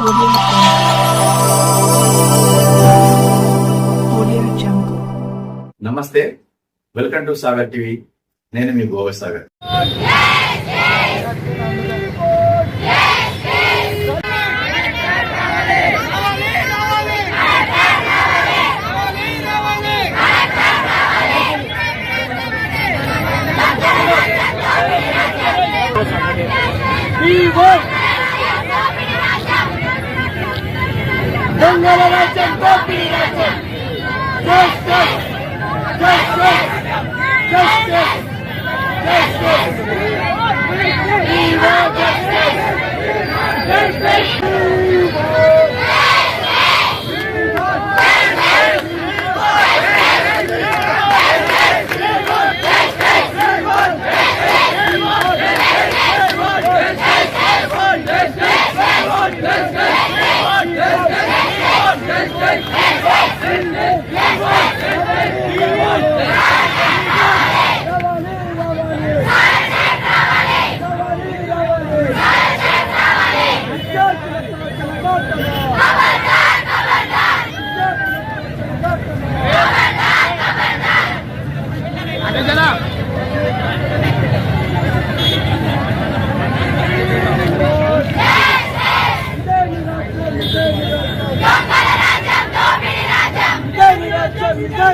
Audio Audio Jungle. నమస్తే welcome to Sagar TV. నేను మీ Goa Sagar. Bunlara versen dört bini versen. Kes kes. Kes kes. Kes kes. Kes kes. İva kes kes. Kes kes. Let's go! Destek! Destek! Destek! Destek! Destek! Destek! Destek!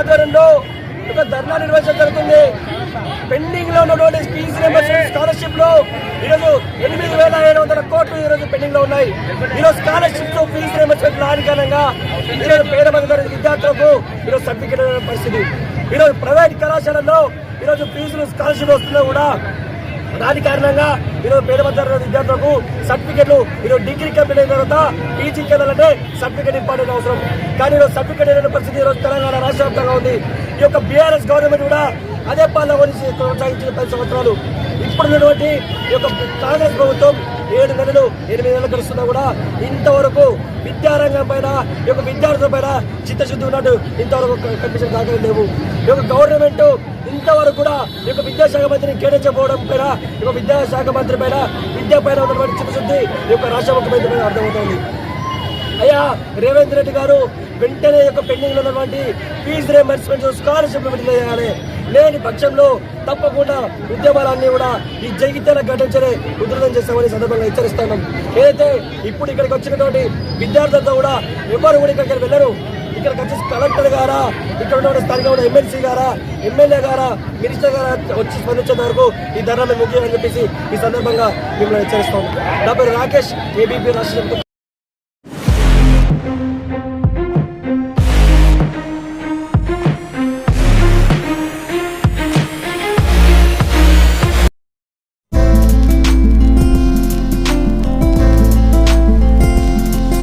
ఆధ్వర్యంలో ఒక ధర్నా నిర్వహించడం జరుగుతుంది. పెండింగ్లో ఉన్నటువంటి fee reimbursement స్కాలర్షిప్లో ఈరోజు ఎనిమిది వేల ఏడు వందల కోట్లు ఈ రోజు పెండింగ్లో ఉన్నాయి. ఈరోజు స్కాలర్షిప్లో ఫీజు రియంబర్స్మెంట్ రాని కారణంగా ఈరోజు పేద మంది విద్యార్థులకు ఈరోజు సర్టిఫికేట్ పరిస్థితి. ఈరోజు ప్రైవేట్ కళాశాలలో ఈరోజు ఫీజులు స్కాలర్షిప్ వస్తున్నా కూడా దాని కారణంగా ఈరోజు పేద మధ్య విద్యార్థులకు సర్టిఫికెట్లు ఈరోజు డిగ్రీ కంప్లీట్ అయిన తర్వాత పీజీకి వెళ్ళాలంటే సర్టిఫికెట్ ఇంపార్టెంట్ అవసరం. కానీ ఈరోజు సర్టిఫికెట్ అయిన పరిస్థితి ఈరోజు తెలంగాణ రాష్ట్ర వ్యాప్తంగా ఉంది. ఈ యొక్క బీఆర్ఎస్ గవర్నమెంట్ కూడా అదే పాలన గురించి కొనసాగించిన పది సంవత్సరాలు. ఇప్పుడున్నటువంటి ఈ యొక్క కాంగ్రెస్ ప్రభుత్వం ఏడు నెలలు ఎనిమిది నెలలు గడుస్తున్నా కూడా ఇంతవరకు విద్యారంగం పైన ఈ యొక్క విద్యార్థుల పైన చిత్తశుద్ధి ఉన్నట్టు ఇంతవరకు కనిపించిన దాఖలు లేవు. ఈ యొక్క గవర్నమెంట్ ఇంతవరకు కూడా ఈ యొక్క విద్యాశాఖ మంత్రిని కేటాయించకపోవడం పైన ఈ యొక్క విద్యాశాఖ మంత్రి పైన విద్య పైన ఉన్నటువంటి చిత్తశుద్ధి ఈ యొక్క రాష్ట్ర ముఖ్యమంత్రి పైన అర్థమవుతోంది. అయ్యా రేవంత్ రెడ్డి గారు వెంటనే యొక్క పెండింగ్లో ఉన్నటువంటి ఫీజు రియంబర్స్మెంట్ స్కాలర్షిప్ విడుదల చేయాలి. లేని పక్షంలో తప్పకుండా ఉద్యమాలన్నీ కూడా ఈ జగిత్యాల ఘటించలే ఉధృతం చేస్తామని సందర్భంగా హెచ్చరిస్తున్నాం ఏదైతే ఇప్పుడు ఇక్కడికి వచ్చినటువంటి విద్యార్థులతో కూడా ఎవరు కూడా ఇక్కడికి వెళ్ళరు. ఇక్కడికి వచ్చి కలెక్టర్ గారా ఇక్కడ ఉన్న స్థానిక ఉన్న ఎమ్మెల్సీ గారా ఎమ్మెల్యే గారా మినిస్టర్ గారా వచ్చి స్పందించేంత వరకు ఈ ధర్నాలు ముఖ్యమని చెప్పేసి ఈ సందర్భంగా మిమ్మల్ని హెచ్చరిస్తాం నా పేరు రాకేష్ ఏబీపీ రాష్ట్ర